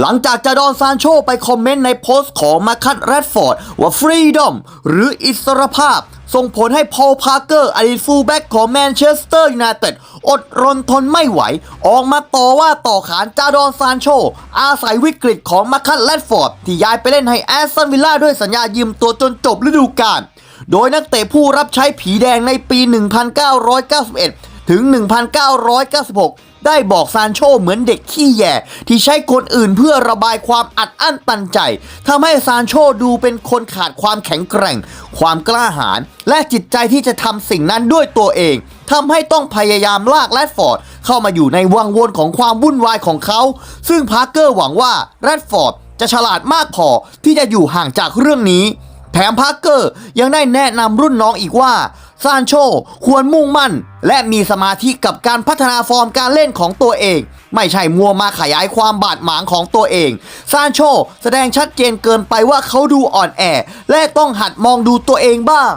หลังจากจาดอนซานโชไปคอมเมนต์ในโพสต์ของมาคัตแรดฟอร์ดว่า Freedom หรืออิสรภาพ ส่งผลให้พอลพาร์เกอร์อดีตฟูลแบ็กของแมนเชสเตอร์ยูไนเต็ดอดรนทนไม่ไหว ออกมาต่อว่าต่อขานจาดอนซานโช อาศัยวิกฤตของมาคัตแรดฟอร์ด ที่ย้ายไปเล่นให้แอสตันวิลล่าด้วยสัญญายืมตัวจนจบฤดูกาลโดยนักเตะผู้รับใช้ผีแดงในปี 1991 ถึง 1996 ได้บอกซานโชเหมือนเด็กขี้แย่ ที่ใช้คนอื่นเพื่อระบายความอัดอั้นตันใจทำให้ซานโชดูเป็นคนขาดความแข็งแกร่ง ความกล้าหาญและจิตใจที่จะทำสิ่งนั้นด้วยตัวเองทำให้ต้องพยายามลากแรดฟอร์ดเข้ามาอยู่ในวังวนของความวุ่นวายของเขา ซึ่งพาร์เกอร์หวังว่าแรดฟอร์ดจะฉลาดมากพอที่จะอยู่ห่างจากเรื่องนี้ แถมพาร์เกอร์ยังได้แนะนำรุ่นน้องอีกว่าซานโชควรมุ่งมั่น และมีสมาธิกับการพัฒนาฟอร์มการเล่นของตัวเอง ไม่ใช่มัวมาขยายความบาดหมางของตัวเอง ซานโชแสดงชัดเจนเกินไปว่าเขาดูอ่อนแอ และต้องหัดมองดูตัวเองบ้าง